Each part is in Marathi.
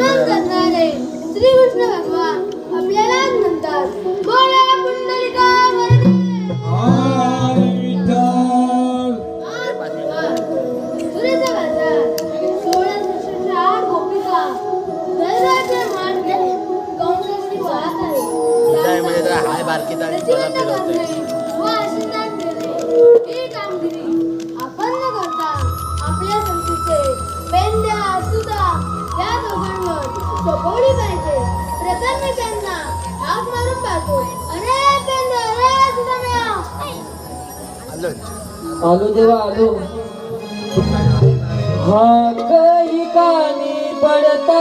नमन करणारे श्री भगवान आपल्याला म्हणतात आलो देवा आलो. हा काही कानी पडता.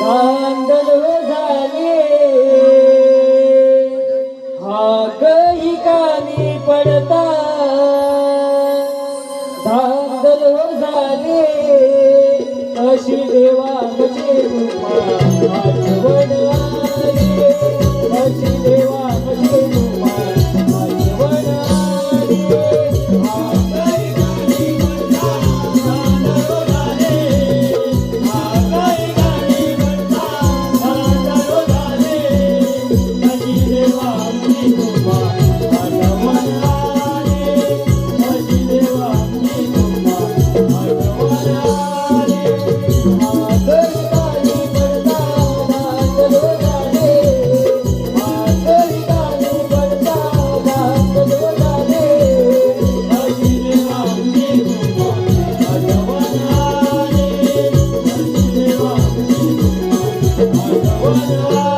दांडल झाले. हा काही कानी पडता. दांडल झाले. अशी देवा म्हणजे Oh,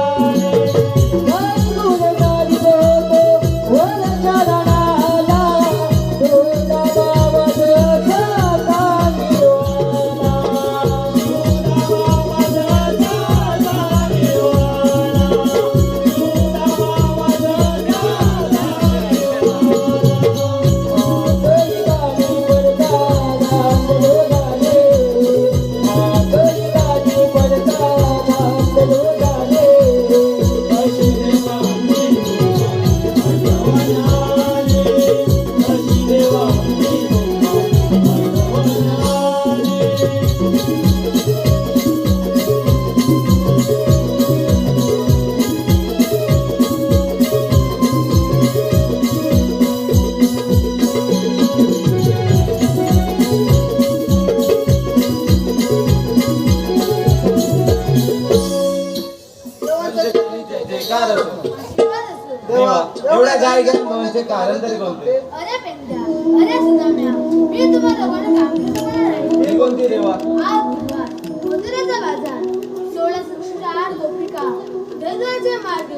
दैवाचे मार्ग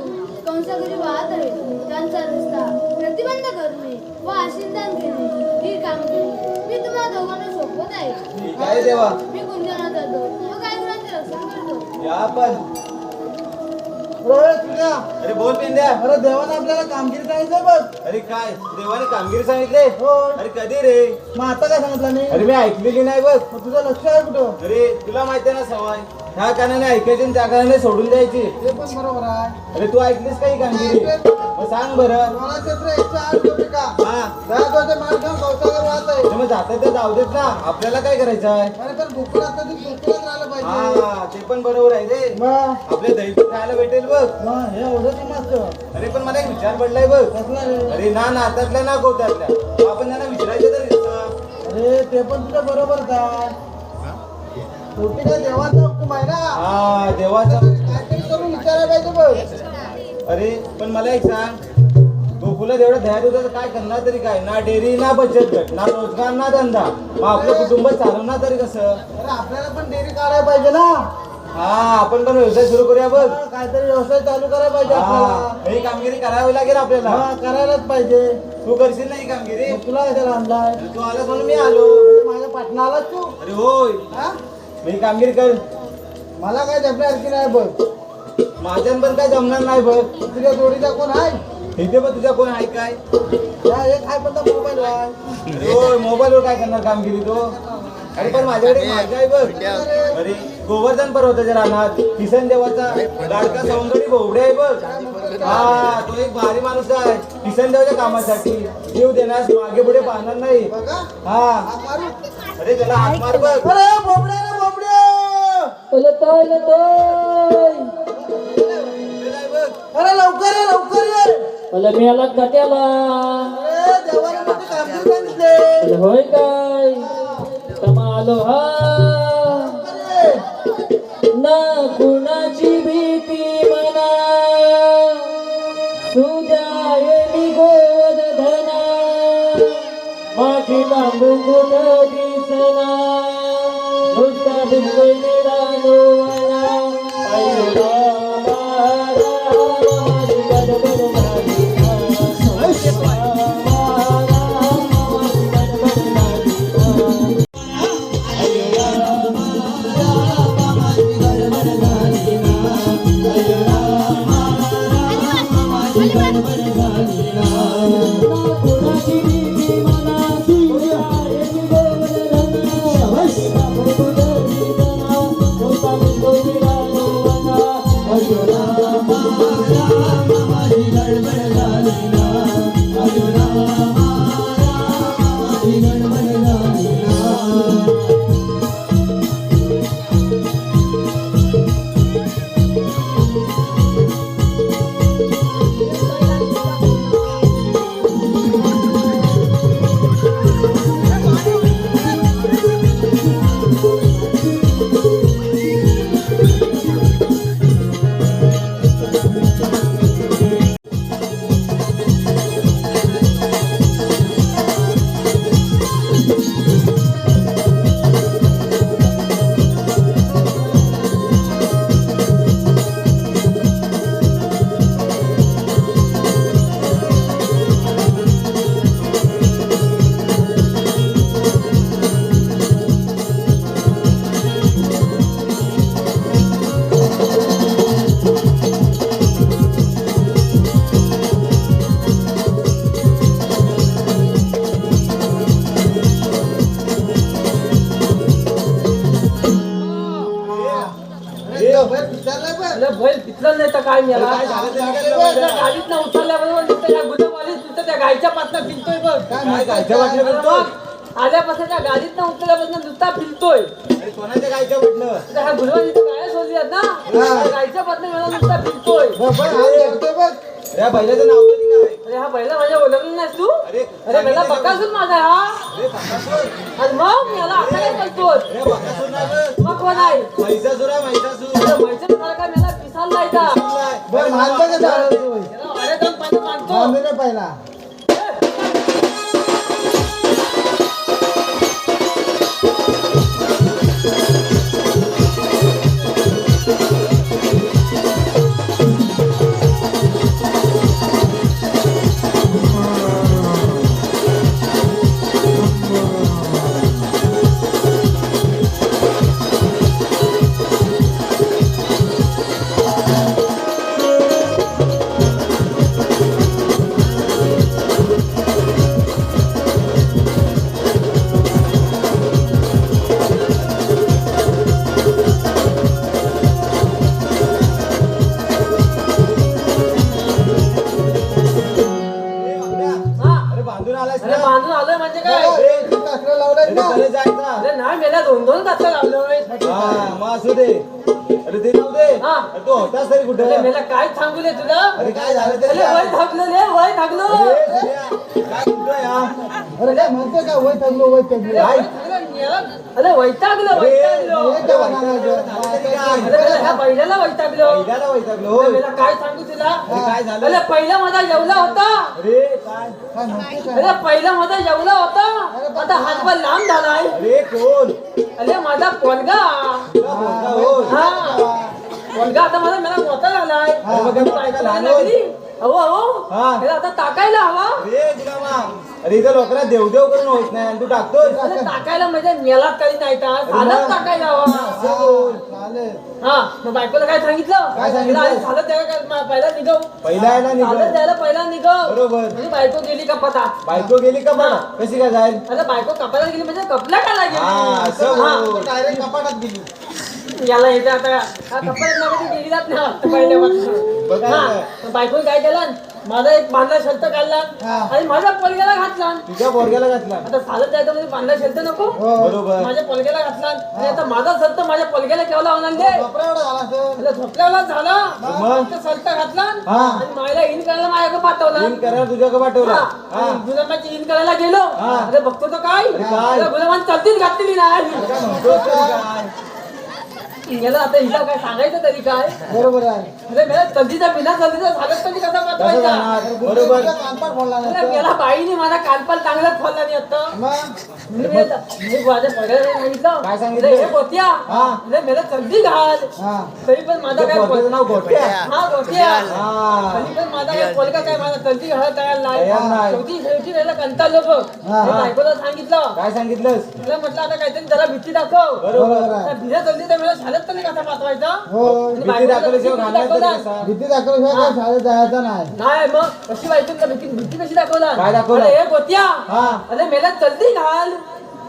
कंसाघरी वाहत आहे त्यांचा रस्ता प्रतिबंध करणे व आशीर्वाद घेणे ही कामगिरी मी तुम्हाला दोघांना सोपवत आहे. देवा? मी गुंजना जातो व काय गुणांचे रक्षण करतो या पण. अरे बोल पिंद्या अरे देवाने आपल्याला कामगिरी करायचं बघ. अरे काय? देवाने कामगिरी सांगितले? हो अरे कधी रे? मग आता काय सांगितलं मी? अरे मी ऐकलेली नाही बघ. मग तुझं लक्ष आहे कुठं? अरे तुला माहिती ना सवय ह्या कानाने ऐकायची आणि त्या कानाने सोडून द्यायची. ते पण बरोबर आहे. अरे तू ऐकलीस काही कामगिरी मग सांग बरं. मला क्षेत्र एकशे आठ गोपिका हा. आहे. अरे मग जाता ते जाऊ देत ना. आपल्याला काय करायचं आहे? अरे पण भुकून आता ती भुकूनच राहिलं पाहिजे. हा ते पण बरोबर आहे रे. मग आपल्या दही खायला भेटेल बघ. मग हे एवढं की मस्त. अरे पण मला एक विचार पडलाय बघ. कसला रे? अरे ना नात्यातल्या ना गोत्यातल्या. आपण त्यांना विचारायचं तरी? अरे ते पण तुझं बरोबर काय शेवटी काय देवाचा हुकूम आहे ना? हा देवाचा काहीतरी करून विचारायला पाहिजे बघ. अरे पण मला एक सांग. गोकुलात एवढं दह्यात होतं तर काय करणार तरी काय? ना डेअरी ना बचत गट ना रोजगार ना धंदा. मग आपलं कुटुंब चालवणार तरी कसं? अरे आपल्याला पण डेअरी काढायला पाहिजे ना? हा आपण पण व्यवसाय सुरू करूया बघ. काहीतरी व्यवसाय चालू करायला पाहिजे हा आपल्याला. ही कामगिरी करावी लागेल आपल्याला. हा करायलाच पाहिजे. तू करशील ना ही कामगिरी? मग तुला कशाला आणलाय? अरे तू आलास म्हणून मी आलो. म्हणजे माझ्या पाटणा आलास तू? अरे होय. हा? मी कामगिरी कर मला काय जपण्यासारखी नाही बघ. माझ्यान पण काय जमणार नाही बघ. तुझ्या जोडीचा कोण आहे? इथे पण तुझा कोण आहे काय? एक आहे पण मोबाईल आहे मोबाईलवर काय करणार कामगिरी तो? अरे पण माझ्याकडे आहे बघ. अरे गोवर्धन पर्वताच्या रानात किसन देवाचा लाडका सौंदर्य बोबडे आहे बघ. हा तो एक भारी माणूस आहे. किसन देवाच्या कामासाठी. जीव देण्यास मागे पुढे पाहणार नाही. हा. अरे त्याला हात मार बघ. बोबड्या लताय. अरे लवकर ये लवकर ये. मला मिळाला कट्याला अरे देवाने मोठी कामगिरी सांगितले. अरे होय काय? तमालो हा ना कुणाची भीती मना येली गोवर्धना माझी कुठ फिरतोय बघ. काय गायच्या वाटलं आल्यापासून त्या गाडीत ना उतरल्यापासून नुसता फिरतोय. अरे कोणाच्या गायच्या वाटलं आता ह्या गुजवाली तर गाय सोडली आहेत ना त्या गायच्या पातला मला नुसता फिरतोय. गभर हात धरतोय बघ. अरे या बैलाचं नाव तरी काय अरे हा बैला माझ्या ओळखली नाहीस तू? अरे अरे बैला बकासून माझा हा. अरे मग मला आता काय बघ. मग कोण आहे? म्हैसासूर आहे म्हैसासूर. अरे काय? मला पिसाल नाही का. बरं झालं मानतो पहिला. बांधून आलास अरे ना? बांधून आलोय म्हणजे काय? अरे, काकडं लावलाय अरे ना? तरी जायचा. अरे नाही मेला दोन दोन हा मग असू दे. अरे ते जाऊ दे. हा. अरे तू होतास तरी कुठे? अरे मेला काय सांगू दे तुला? अरे काय झालं अरे तरी वय थाकलो रे वय थाकलो अरे, काय म्हणतोय हा? अरे काय म्हणतो का? वय तगलो वय काय? अरे वैतागलो वैतागलो. वैतागलो. पहिल्याला वैतागलो. मेला काय सांगू तुला? अरे काय झालं? अरे पहिला माझा जेवला होता. अरे पहिला माझा जेवला होता. आता हातभर लांब झालाय. अरे कोण? अरे माझा पोलगा. हा. पोलगा आता माझा मला मोठा झालाय? अहो अहो. हा. आता टाकायला हवा. अरे इथं लोकांना देवदेव करून होत नाही. आणि तू टाकतोय अरे टाकायला म्हणजे मेलात काही नाही का टाकायला हवा. चालेल. हा मग बायकोला काय सांगितलं? काय सांगितलं? आधी द्यायला काय म- पहिला निघव. पहिला यायला निघाल द्यायला पहिला निघव. बरोबर. म्हणजे बायको गेली का पता? बायको गेली का कशी काय जाईल? अरे बायको कपाला गेली म्हणजे कपला का हा लागेल असं हा. बोल. डायरेक्ट कपाटात गेली. याला येते आता हा कपड्यात नका ती गेली जात नाही पहिल्यापासून. बघा हा बायकोने काय केलं? माझा एक बांधला शर्ट काढला. हा. आणि माझ्या पोलग्याला घातला. तुझ्या बोरग्याला घातला. आता चालत जायचं म्हणजे बांधला शर्ट नको. हो बरोबर. माझ्या पोलग्याला घातला. आणि आता माझा शर्ट माझ्या पोलग्याला केवढा होणार दे बापरे एवढा झाला असेल आता झोपल्याला झाला. मग? फक्त शर्ट घातला. हा. आणि मायला इन करायला माझ्याकडे पाठवला. तीन करायला तुझ्याकडे पाठवला. हा. हा. इन करायला गेलो. हा. अरे बघतो तो काय? काय? अरे गुलामान चलतीच घातलेली नाही काय म्हणतोस तरी काय? याला आता हिला काय सांगायचं तरी काय? बरोबर आहे. अरे मेला चलतीचा बिना तरी कसा पाठवायचा बरोबर. फोडला बाईने माझा कानपाल चांगलाच नाही आता. मी मी माझ्या सांगितलं काय सांगितलं? हे हा. मेला घाल. हा. तरी पण माझा काय नाव गोट्या. हा गोट्या. हा. तरी पण माझा काय पोलका काय माझा चलती घालायला तयार नाही. शेवटी हा. बायकोला सांगितलं. काय सांगितलंस? तुला म्हटलं आता काहीतरी जरा भीती दाखव. बरोबर चलती तर मला कसा पाठवायचा? हो भीती बायकोला दाखवल्याशिवाय भीती घालणार तरी दाखवणार. कसा? भीती दाखवल्याशिवाय काय शाळेत जायचं नाही. नाही मग कशी बायकोला भीती भीती कशी दाखवला काय दाखवलं? अरे हे गोत्या. हा. अरे मेला चलती घाल.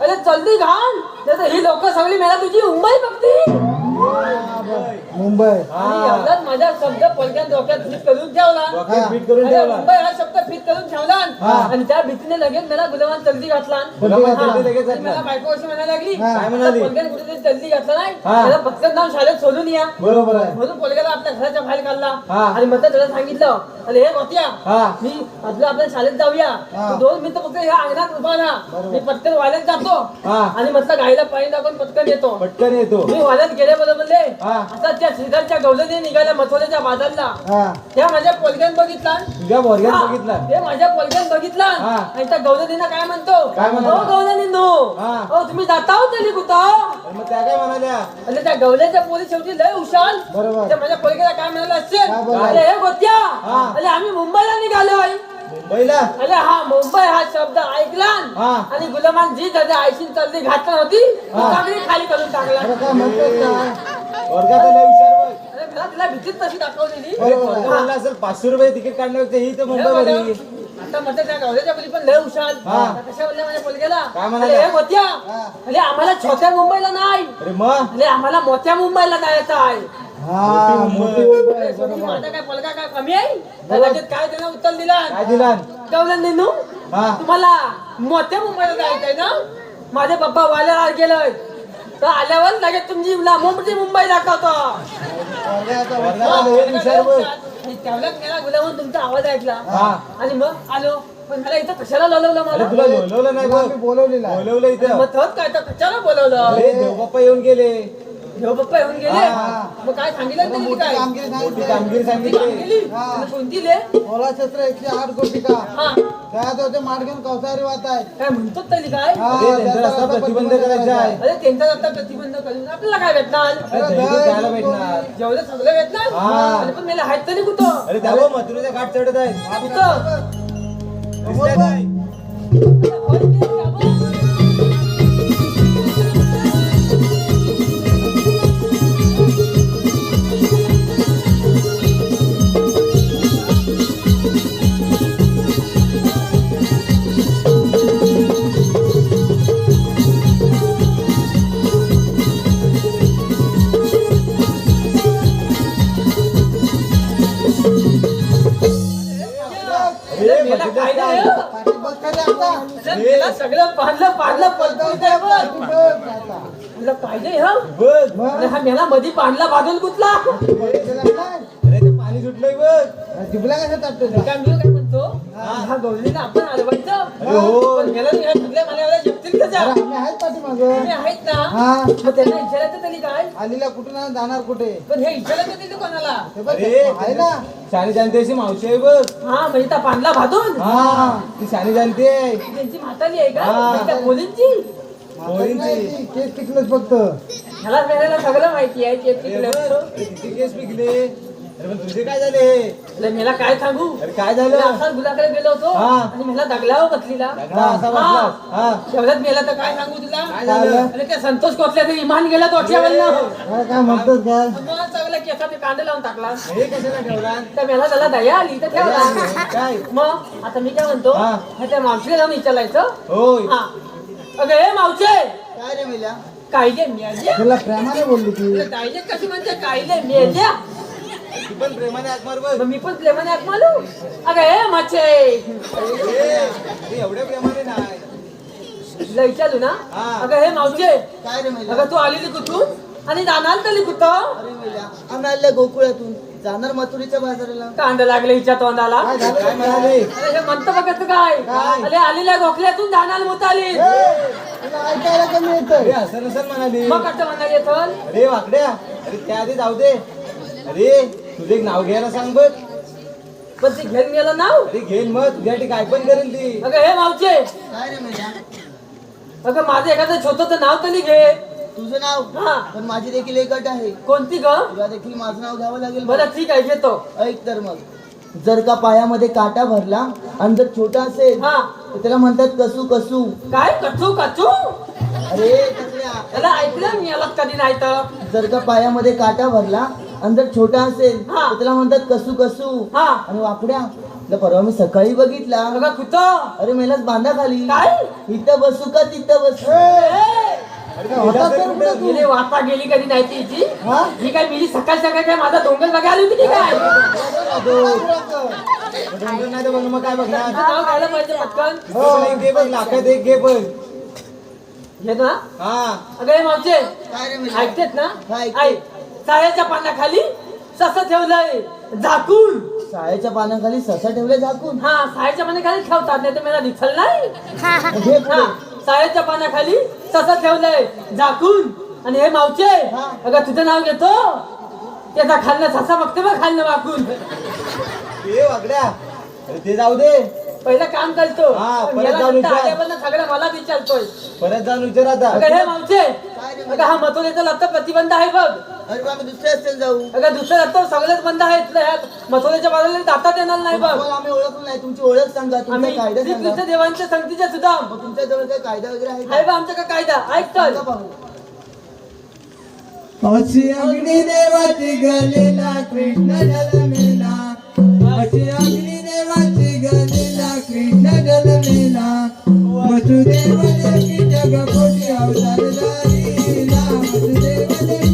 अरे चलती घाल. तर ही लोक सगळी मेला तुझी मुंबई बघती मुंबई आणि माझा शब्द पलक्यात डोक्यात फिट करून ठेवला डोक्यात फिट करून अरे ठेवला मुंबई हा शब्द फिट करून ठेवला आणि त्या भीतीने लगेच मला गुलामान चलती घातला गुलामान हा. चलती लगेच आणि घातला. मला बायको अशी म्हणायला लागली हा. काय म्हणाली? पोलक्याने कुठेतरी चलती घातला नाही हा. त्याला पटकन जाऊन शाळेत सोडून या बरोबर आहे म्हणून पोलग्याला आपल्या घराच्या बाहेर काढला हा. आणि मग त्याला सांगितलं अरे हे मोत्या हा मी आपलं आपल्या शाळेत जाऊया हा. दोन मिनिटं फक्त ह्या अंगणात उभा राहा मी पटकन वाल्यात जातो हा. आणि म्हटलं गाईला पाणी टाकून पटकन येतो. पटकन येतो. मी वाल्यात गेले बरोबर हा. आता त्या शेजारच्या गवलने निघाल्या मथोऱ्याच्या बाजारला हा. त्या माझ्या पोलग्यान बघितला. तुझ्या बोरग्यात हा, बघितला. ते माझ्या पोलग्यान बघितला. हा. आणि त्या गवलनीनं काय म्हणतो? काय म्हणतो? हो गवलनी नो. हा. हो तुम्ही जाता हो तरी कुठं? तर मग त्या काय म्हणाल्या? आणि त्या गवल्याच्या पोरी शेवटी लय हुशार. बरोबर. त्या माझ्या पोलग्याला काय म्हणाला काय असेल बोलला? अरे हे गोत्या. हा. अरे आम्ही मुंबईला निघालोय. मुंबईला अरे हा मुंबई हा शब्द ऐकला हा. आणि गुलामान जी त्याच्या आईशी चालली घातली होती हा. चांगली खाली करून टाकला अरे काय म्हणतोस काय वर्गात लय हुशार बघ अरे मला तिला भीतीच तशी दाखवलेली अरे बरोबर आहे. पोरगा म्हणला असेल पाचशे रुपये तिकीट काढण्यापेक्षा ही तर हे मुंबई आता म्हटलं त्या गावल्याच्या मुली पण लय हुशार हा. त्या कशा बोलल्या माझ्या पोलग्याला काय म्हणाल्या? अरे हे मोत्या हा. अरे आम्हाला छोट्या मुंबईला नाही अरे मग अरे आम्हाला मोठ्या मुंबईला जायचं आहे हा माझा काय काय कमी आहे? काय त्यानं उत्तर दिला. काय हा. तुम्हाला मोठ्या मुंबईला जायचंय ना? माझे पप्पा वाल्याला गेलोय तर आल्यावर लगेच तुमची मोठी मुंबई दाखवतो. त्यावेळेस मला गुलामून तुमचा आवाज ऐकला. हा. आणि मग आलो. पण मला इथं कशाला लावलं अरे मला बोलवलं नाही बोलवलेला. बोलवलं इथं. मग थोत काय तर कशाला बोलवलं? देवबाप्पा येऊन गेले. देव पप्पा येऊन गेले. हा. मग काय सांगितलं त्यांनी मोठी काय? कामगिरी मोठी सांगितली कामगिरी ती सांगितली? हा. कोणती ले? ओला शस्त्र एकशे आठ कोटी का? हा. त्यात होते आहे. काय म्हणतो काय? हा, अरे त्यांचा त्याचा रस्ता रस्ता प्रतिबंध करायचा आहे. अरे त्यांचा आता प्रतिबंध करून आपल्याला काय भेटणार? अरे दहीदूध खायला भेटणार. जेवढं सगळं भेटणार? हा. अरे पण मला हात तरी कुठं? अरे मथुरेच्या घाट चढत आहे. कुठं? अरे, का? सगळं पाडलं पाडलं. तुला पाहिजे हा मेला मधी पाडला बाजून कुठला? अरे ते पाणी सुटलंय बघ? काय मी काय म्हणतो हा गवलीला आपण हलवायचं अरे हो. पण मेला ह्या सगळ्या मला एवढ्या जेवतील कशा अरे आम्ही आहेत पाठीमागं. तुम्ही आहेत ना? हा. मग त्यांना विचारायचं तरी काय? आलीला कुठून आणि जाणार कुठे? पण हे विचारायचं तरी कोणाला? बघ, अरे आहे ना. शानी जानते अशी मावशी आहे बघ. हा म्हणजे त्या पांडला भाजून हा. ती शानी जानते त्यांची म्हातारी आहे का? हा. म्हणजे त्या मुलींची पोरींची. नाही, केस टिकलंच फक्त. ह्याला सगळं माहिती आहे ते तिकडे किती केस पिकले? अरे पण तुझे काय झाले? अरे मला काय सांगू? अरे काय मी झालं असाच गुलाकडे गेलो होतो हा. आणि मला बसलीला. असा बसलास? हा. शेवटात गेला तर काय सांगू तुला? काय झालं? अरे त्या संतोष इमान गेला तो अठ्यावन्न काय काय म्हणतोस काय? सगळं केसात कांदे लावून टाकला. हे कशाला ठेवला? तर मला त्याला दया आली तर ठेवला. काय? मग आता मी काय म्हणतो? हा. त्या मावशीला जाऊन विचारायचं. होय. हा. अगं हे मावशे! काय रे मिल्या? कायले मेल्या? तुला प्रेमाने बोलली ती. कायले कशी म्हणते? कायले मेल्या? पण प्रेमाने हाक मार बघ. मग मी पण प्रेमाने हाक मारू अगं हे माचे! ए, अरे एवढ्या प्रेमाने नाही. ना? हा. अगं हे मावचे काय रे अगं तू आलेली कुठून? आणि जाणार तरी कुठं? अरे मेल्या आम्ही आल्या गोकुळातून. जाणार मथुरीच्या बाजाराला. कांदा लागले हिच्या तोंडाला. काय झालं? काय म्हणाले? अरे हे म्हणतं बघत काय? काय? अरे आलेल्या गोखल्यातून जाणार मोत आली तुला ऐकायला कमी अरे येतं असं नसेल म्हणाली. मग कसं म्हणणार येथल अरे वाकड्या. अरे त्याआधी जाऊ दे. अरे तुझे एक नाव घ्यायला सांग बघ. पण ती घेऊन गेलं नाव? अरे घेईन मग. तुझ्यासाठी काय पण करेल ती. अगं हे मावचे. काय रे मेल्या अगं माझं एखादं छोटं नाव तरी घे. तुझं नाव? हा. पण माझी देखील एक अट आहे. कोणती ग? तुला देखील माझं नाव घ्यावं लागेल. बरं ठीक आहे घेतो. ऐक तर मग. जर का पायामध्ये काटा भरला आणि जर छोटा असेल हा. तर त्याला म्हणतात कसू कसू. काय? कचू कचू? अरे. त्याला ऐकलं मी याला कधी नाही तर. जर का पायामध्ये काटा भरला आणि जर छोटा असेल हा. तर त्याला म्हणतात कसू कसू. हा. आणि वाकड्या. परवा मी सकाळी बघितला. अरे मेलाच बांधा खाली. काय? इथं बसू का तिथं बसू? अरे काय होता तर कुठं? गेली वाता गेली कधी नाही हा? ही काय मिली सकाळ सकाळ काय माझा डोंगर बघायला आली होती की काय? नाही तर मग काय बघणार? तुझं नाव घ्यायला पाहिजे पटकन. तिथं पण एक घे बघ लाखात एक घे बघ. घेतो ना? हा. अगं हे? ऐकतेत ना? हा. ऐक सायाच्या पानाखाली सस ठेवलंय झाकून. शाळेच्या पानाखाली ससा ठेवले झाकून? हा सायाच्या पानाखाली ठेवतात नाही तर मला दिसल नाही? हे पुढे. हा सायाच्या पानाखाली सस ठेवलंय झाकून. आणि हे मावचे हा. अगं तुझं नाव घेतो. त्याचा खाल्लं ससा बघते बघ खाल्लं वाकून. ए वाकड्या अरे ते जाऊ दे. पहिलं काम करतो. हा, पण परत याला जाऊन नंतर विचार. आल्यापासून सगळं मला विचारतोय. परत जाऊन विचार आता. अगं हे मावचे अगं हा मथुरेचा लत्त प्रतिबंध आहे बघ. अरे दुसऱ्या असेल जाऊ. अगं दुसरं लत्त सगळेच बंद आहेत ह्यात मथुरेच्या बाजूला दातात येणार नाही बघ. आम्ही ओळखलो नाही. तुमची ओळख सांगा. तुमचा आम्ही कायदा श्रीकृष्ण सांगा देवांच्या संगतीचे सुद्धा. मग तुमच्या जवळ काही कायदा वगैरे आहे आहे का बा आमचा का कायदा? ऐक तर. सांगा पाहू अशी अग्निदेवाची गलेला कृष्ण जन्मेला. अशी अग्निदेवाची गलेला. कृष्ण जन्मेला वसुदेव देवकी जगपोटी अवतार धारीला वसुदेव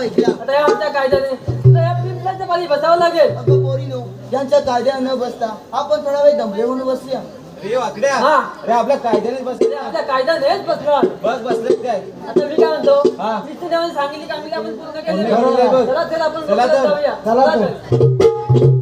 ऐकला आता या आमच्या कायद्याने तर या पिंपळाच्या पाली बसावं लागेल अगं पोरीनो यांच्या कायद्या न बसता आपण थोडा वेळ दमले म्हणून बसूया वाकड्या हा. अरे आपल्या कायद्यानेच बसले आपल्या कायद्यानेच बसणार बस बसले काय आता मी काय म्हणतो हा. सांगितली कामगिरी आपण पूर्ण पूर्ण केली केली आहे बघ. चला चला आपण चला मंदिरात तर. जाऊया चला तर. तर.